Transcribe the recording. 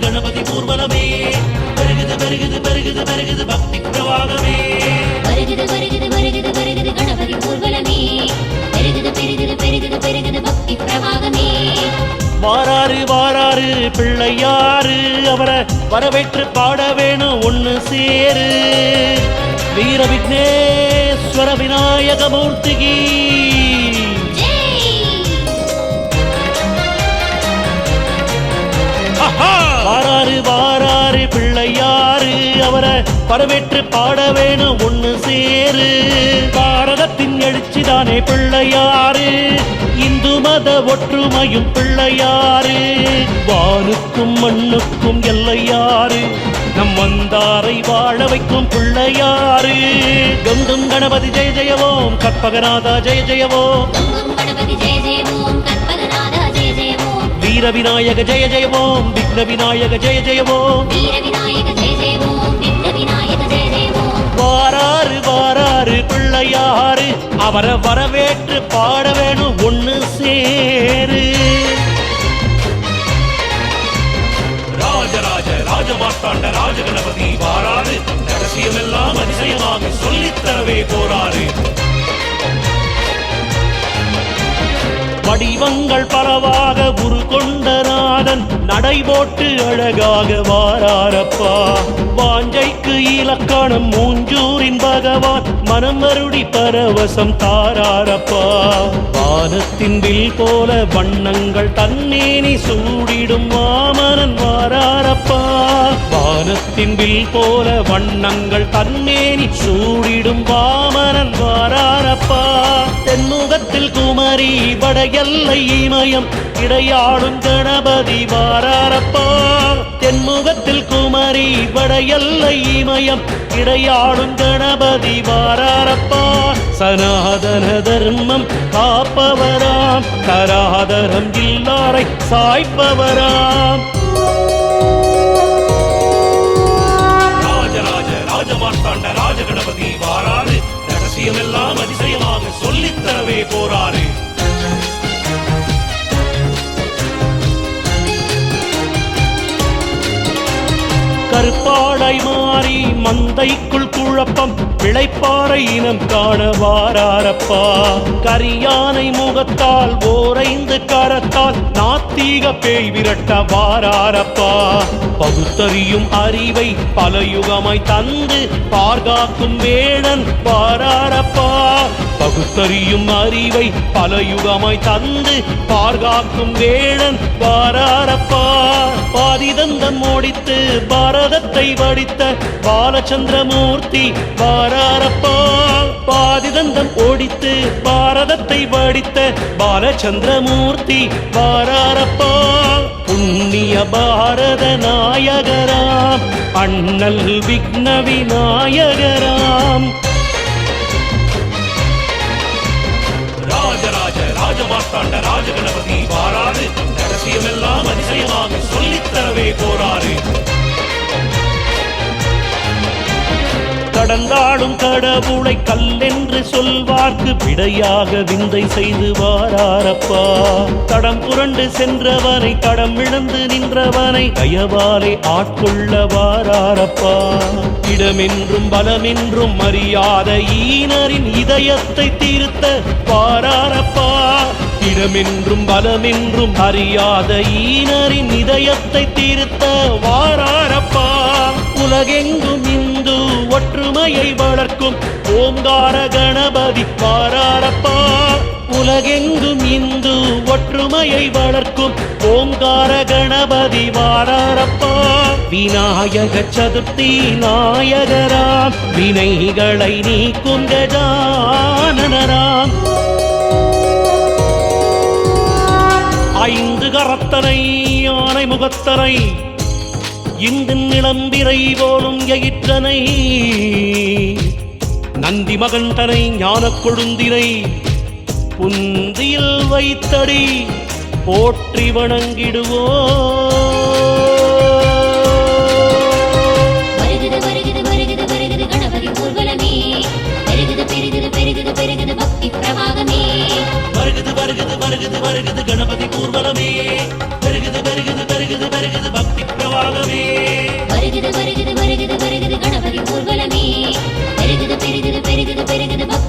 கணபதி ஊர்வலமே. பெருகுது பெருகுது பெருகுது பெருகுது பக்தி பிரவாகமே. வருகுது வருகுது வருகுது வருகுது கணபதி ஊர்வலமே. பெருகுது பெருகுது பெருகுது பெருகுது பக்தி பிரவாகமே. வாராறு வாராறு பிள்ளையாறு அவரை வரவேற்று பாட வேணும் ஒன்னு சேரு. வீர விக்னேஸ்வர விநாயகமூர்த்திகி வாராரு வாராரு பிள்ளையாரு அவரை வரவேற்று பாட வேணும் ஒண்ணு சேரு. பாரதத்தின் எழுச்சிதானே பிள்ளையாரு இந்து மத ஒற்றுமையும் பிள்ளையாரு வானுக்கும் மண்ணுக்கும் எல்லையாரு நம் வந்தாரை வாழ வைக்கும் பிள்ளையாரு கங்கும் கணபதி ஜெய ஜெயவோம். கற்பகநாதா ஜெய ஜெயவோம். வீர விநாயக ஜெய ஜெயவோம் விக்ன விநாயக ஜெய ஜெயவோம் வீர விநாயக ஜெய ஜெய ஓம் விக்ன விநாயக ஜெய ஜெய ஓம். வாராரு வாராரு பிள்ளையாரு அவரை வரவேற்று பாட வேணும் ஒண்ணு சேரு. ராஜராஜ ராஜமார்த்தாண்ட ராஜகணபதி வாராரு ரகசியமெல்லாம் அதிசயமாக சொல்லித்தரவே போறாரு. வடிவங்கள் பரவாக உரு கொண்ட நடைபோட்டு அழகாக வாராரப்பா. வாஞ்சைக்கு இலக்கணம் மூஞ்சூரின் பகவான் மனம் மருடி பரவசம் தாராரப்பா. வானத்தின் வில் போல வண்ணங்கள் தன்னேனி சூடிடும் மாமனன் வாராரப்பா. வானத்தின் வில் போல வண்ணங்கள் தன்னேனி சூடிடும் வாமனன் வாராரப்பா. தென்முகத்தில் குமரி வடையல்லை இமயம் இடையாளும் கணபதி வாரப்பா தென்முகத்தில் குமரி வடையல்லை இமயம் இடையாளும் கணபதி வாரப்பா சனாதன தர்மம் காப்பவராம் தராதரம் இல்லாரை சாய்ப்பவராம். கருப்பாடை மாறி மந்தைக்குள் குழப்பம் பிழைப்பாறை இனம் காண வாராரப்பா. கரியானை முகத்தால் ஓரைந்து கரத்தால் நாத்தீக பேய் விரட்ட வாராரப்பா. பகுத்தறியும் அறிவை பல யுகமாய் தந்து பார்காக்கும் வேடன் வாராரப்பா. பகுத்தறியும் அறிவை பல யுகமாய் தந்து பார்காக்கும் வேடன் வாராரப்பா. பாதிதந்தம் ஓடித்து பாரதத்தை வடித்த பாலச்சந்திரமூர்த்தி வாராரப்பா. பாதிதந்தம் ஓடித்து பாரதத்தை வடித்த பாலச்சந்திரமூர்த்தி பாராரப்பா புண்ணிய பாரத நாயகராம் அண்ணல் விக்ன விநாயகராம் ராஜராஜ ராஜமாஸ்தாண்ட ராஜகணபதி வாராரு. ரகசியமெல்லாம் அதிசயமாக சொல்லித்தரவே போராறு கடந்தாடும் கடவுளை கல்லென்று சொல்வார்க்கு விடையாக விந்தை செய்து வாராரப்பா. தடம் புரண்டு சென்றவனை தடம் இழந்து நின்றவனை கயவாலை ஆட்கொள்ள வாராரப்பா. இடமென்றும் பலமென்றும் அறியாத ஈனரின் இதயத்தை தீர்த்த வாராரப்பா. இடமென்றும் பலமென்றும் அறியாத ஈனரின் இதயத்தை தீர்த்த வாராரப்பா. உலகெங்கும் இந்து வளர்க்கும் ஓங்கார கணபதி பாராரப்பா உலகெங்கும் இந்து ஒற்றுமையை வளர்க்கும் ஓங்கார கணபதி வாராரப்பா விநாயக சதுர்த்தி நாயகராம் வினைகளை நீக்கும் கஜானனராம். ஐந்து கரத்தனை யானை முகத்தனை இந்த நிளம்பிரை போலும் எயிற்றனை. நந்தி மகண்டனை ஞானக் கொழுந்தினை புந்தியில் வைத்தடி போற்றி வணங்கிடுவோ. வருகுது வருகுது வருகுது வருகுது கணபதி ஊர்வலமே. பெருகுது பெருகுது பெருகுது பெருகுது பக்தி பிரவாகமே. வருகிறது வருகிறது வருகிறது வருகிறது கணபதி ஊர்வலமே. பெருகுது பெருகுது பெருகுது பெருகுது பக்தி